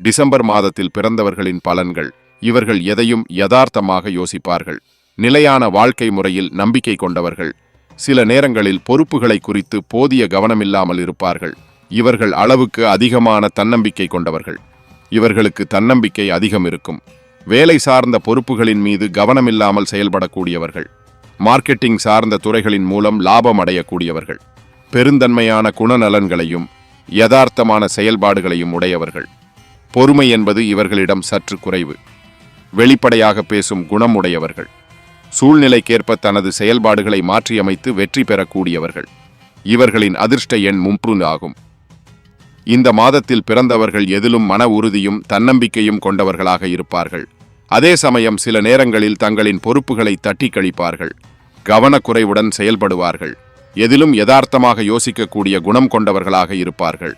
December மாதத்தில் பிறந்தவர்களின் பலன்கள் இவர்கள் எதையும் யதார்த்தமாக யோசிப்பார்கள். நிலையான வாழ்க்கை முறையில் நம்பிக்கை கொண்டவர்கள் சில நேரங்களில் பொறுப்புகளை குறித்து போதிய கவனமில்லாமல் இருப்பார்கள். இவர்கள் அளவுக்கு அதிகமான தன்னம்பிக்கை கொண்டவர்கள். இவர்களுக்கு தன்னம்பிக்கை அதிகம் இருக்கும். வேலை சார்ந்த பொறுப்புகளின் மீது கவனமில்லாமல் செயல்படக்கூடியவர்கள். மார்க்கெட்டிங் சார்ந்த துறைகளின் மூலம் லாபம் அடையக்கூடியவர்கள். பெருந்தன்மையான குணநலன்களையும் யதார்த்தமான செயல்பாடுகளையும் உடையவர்கள். பொறுமை என்பது இவர்களிடம் சற்று குறைவு. வெளிப்படையாக பேசும் குணம் உடையவர்கள் சூழ்நிலைக்கேற்ப தனது செயல்பாடுகளை மாற்றியமைத்து வெற்றி பெறக்கூடியவர்கள். இவர்களின் அதிர்ஷ்ட எண் மும்ப்ரு ஆகும். இந்த மாதத்தில் பிறந்தவர்கள் எதிலும் மன உறுதியும் தன்னம்பிக்கையும் கொண்டவர்களாக இருப்பார்கள். அதே சமயம் சில நேரங்களில் தங்களின் பொறுப்புகளை தட்டி கழிப்பார்கள். கவனக்குறைவுடன் செயல்படுவார்கள். எதிலும் யதார்த்தமாக யோசிக்கக்கூடிய குணம் கொண்டவர்களாக இருப்பார்கள்.